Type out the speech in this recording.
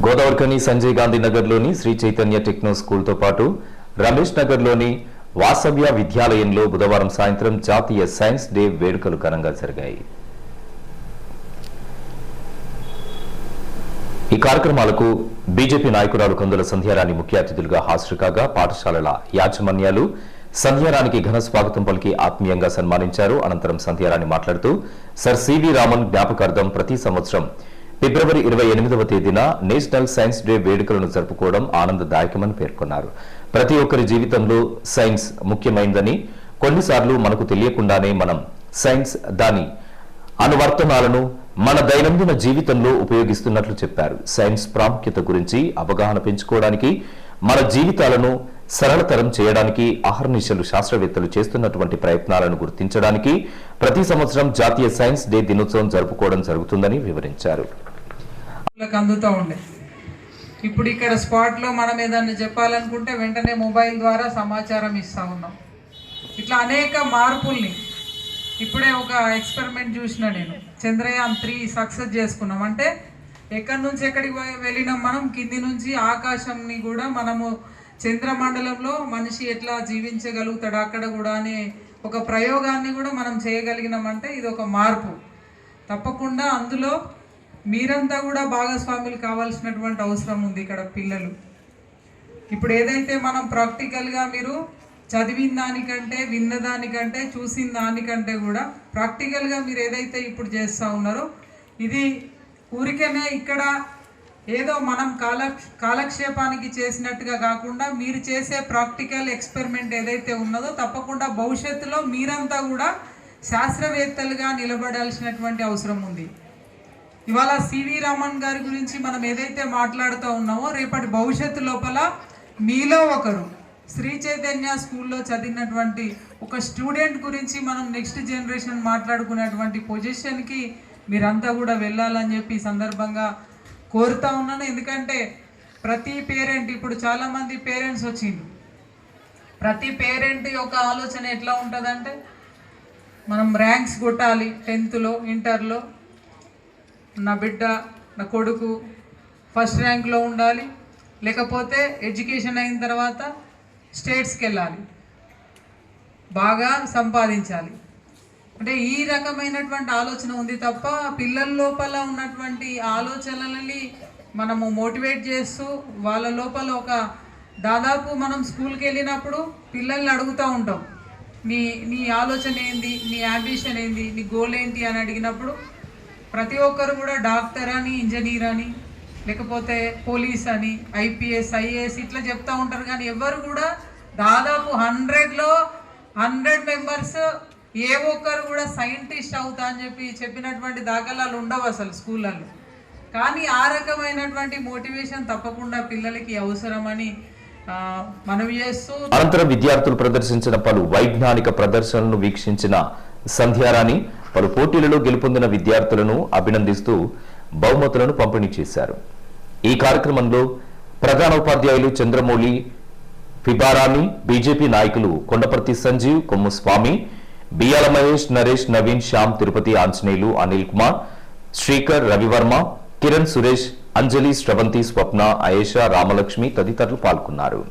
గోదావరికని సంజయ్ గాంధీ నగర్లోని శ్రీ చైతన్య టెక్నో స్కూల్తో పాటు రమేష్ నగర్లోని వాసవ్య విద్యాలయంలో బుధవారం సాయంత్రం జాతీయ సైన్స్ డే వేడుకలు ఘనంగా జరిగాయి. ఈ కార్యక్రమాలకు బీజేపీ నాయకురాలు కందుల సంధ్యారాణి ముఖ్య అతిథులుగా హాజరు కాగా పాఠశాలల యాజమాన్యాలు సంధ్యారానికి ఘన స్వాగతం పలికి ఆత్మీయంగా సన్మానించారు. అనంతరం సంధ్యారాణి మాట్లాడుతూ సర్ సివి రామన్ జ్ఞాపకార్థం ప్రతి సంవత్సరం ఫిబ్రవరి ఇరవై ఎనిమిదవ తేదీన నేషనల్ సైన్స్ డే వేడుకలను జరుపుకోవడం ఆనందదాయకమని పేర్కొన్నారు. ప్రతి ఒక్కరి జీవితంలో సైన్స్ ముఖ్యమైందని కొన్నిసార్లు మనకు తెలియకుండానే మనం సైన్స్ దాని అనువర్తనాలను మన దైనందిన జీవితంలో ఉపయోగిస్తున్నట్లు చెప్పారు. సైన్స్ ప్రాముఖ్యత గురించి అవగాహన పెంచుకోవడానికి మన జీవితాలను సరళతరం చేయడానికి అహర్నిశలు శాస్త్రవేత్తలు చేస్తున్నటువంటి ప్రయత్నాలను గుర్తించడానికి ప్రతి సంవత్సరం జాతీయ సైన్స్ డే దినోత్సవం జరుపుకోవడం జరుగుతుందని వివరించారు. అందుతూ ఉండే. ఇప్పుడు ఇక్కడ స్పాట్లో మనం ఏదన్నా చెప్పాలనుకుంటే వెంటనే మొబైల్ ద్వారా సమాచారం ఇస్తూ ఉన్నాం. ఇట్లా అనేక మార్పుల్ని ఇప్పుడే ఒక ఎక్స్పెరిమెంట్ చూసిన నేను. చంద్రయాన్ త్రీ సక్సెస్ చేసుకున్నాం. అంటే ఎక్కడి నుంచి ఎక్కడికి పోయి- వెళ్ళినాం మనం? కింది నుంచి ఆకాశంని కూడా మనము చంద్రమండలంలో మనిషి ఎట్లా జీవించగలుగుతాడు? అక్కడ కూడా అనే ఒక ప్రయోగాన్ని కూడా మనం చేయగలిగినామంటే ఇది ఒక మార్పు. తప్పకుండా అందులో మీరంతా కూడా భాగస్వాములు కావాల్సినటువంటి అవసరం ఉంది ఇక్కడ పిల్లలు. ఇప్పుడు ఏదైతే మనం ప్రాక్టికల్గా మీరు చదివిన దానికంటే విన్న దానికంటే చూసిన దానికంటే కూడా ప్రాక్టికల్గా మీరు ఏదైతే ఇప్పుడు చేస్తూ ఉన్నారో ఇది ఊరికనే ఇక్కడ ఏదో మనం కాల కాలక్షేపానికి చేసినట్టుగా కాకుండా మీరు చేసే ప్రాక్టికల్ ఎక్స్పెరిమెంట్ ఏదైతే ఉన్నదో తప్పకుండా భవిష్యత్తులో మీరంతా కూడా శాస్త్రవేత్తలుగా నిలబడాల్సినటువంటి అవసరం ఉంది. ఇవాళ సివి రామన్ గారి గురించి మనం ఏదైతే మాట్లాడుతూ ఉన్నామో రేపటి భవిష్యత్తు లోపల మీలో ఒకరు శ్రీ చైతన్య స్కూల్లో చదివినటువంటి ఒక స్టూడెంట్ గురించి మనం నెక్స్ట్ జనరేషన్ మాట్లాడుకునేటువంటి పొజిషన్కి మీరంతా కూడా వెళ్ళాలని చెప్పి సందర్భంగా కోరుతా ఉన్నాను. ఎందుకంటే ప్రతి పేరెంట్ ఇప్పుడు చాలామంది పేరెంట్స్ వచ్చింది ప్రతి పేరెంట్ యొక్క ఆలోచన ఎట్లా ఉంటుందంటే మనం ర్యాంక్స్ కొట్టాలి టెన్త్లో ఇంటర్లో. నా బిడ్డ నా కొడుకు ఫస్ట్ ర్యాంక్లో ఉండాలి. లేకపోతే ఎడ్యుకేషన్ అయిన తర్వాత స్టేట్స్కి వెళ్ళాలి. బాగా సంపాదించాలి. అంటే ఈ రకమైనటువంటి ఆలోచన ఉంది తప్ప పిల్లల లోపల ఉన్నటువంటి ఆలోచనలని మనము మోటివేట్ చేస్తూ వాళ్ళ లోపల ఒక దాదాపు మనం స్కూల్కి వెళ్ళినప్పుడు పిల్లల్ని అడుగుతూ ఉంటాం. నీ నీ ఆలోచన ఏంది? నీ అంబిషన్ ఏంది? నీ గోల్ ఏంటి? అని అడిగినప్పుడు ప్రతి ఒక్కరు కూడా డాక్టర్ అని ఇంజనీర్ అని లేకపోతే పోలీస్ అని ఐపీఎస్ ఐఏఎస్ ఇట్లా చెప్తూ ఉంటారు. కానీ ఎవరు కూడా దాదాపు హండ్రెడ్లో హండ్రెడ్ మెంబర్స్ ఏ ఒక్కరు కూడా సైంటిస్ట్ అవుతా అని చెప్పి చెప్పినటువంటి దాఖలాలు ఉండవు అసలు స్కూళ్ళల్లో. కానీ ఆ రకమైనటువంటి మోటివేషన్ తప్పకుండా పిల్లలకి అవసరమని మనవి చేస్తూ అనంతరం విద్యార్థులు ప్రదర్శించిన పలు వైజ్ఞానిక ప్రదర్శనలను వీక్షించిన సంధ్యారాణి పలు పోటీలలో గెలుపొందిన విద్యార్థులను అభినందిస్తూ బహుమతులను పంపిణీ చేశారు. ఈ కార్యక్రమంలో ప్రధాన ఉపాధ్యాయులు చంద్రమౌళి ఫిబారాణి బీజేపీ నాయకులు కొండపర్తి సంజీవ్ కొమ్ము స్వామి బియ్యాల మహేష్ నరేష్ నవీన్ శ్యామ్ తిరుపతి ఆంజనేయులు అనిల్ కుమార్ శ్రీకర్ రవివర్మ కిరణ్ సురేష్ అంజలి శ్రవంతి స్వప్న అయేషా రామలక్ష్మి తదితరులు పాల్గొన్నారు.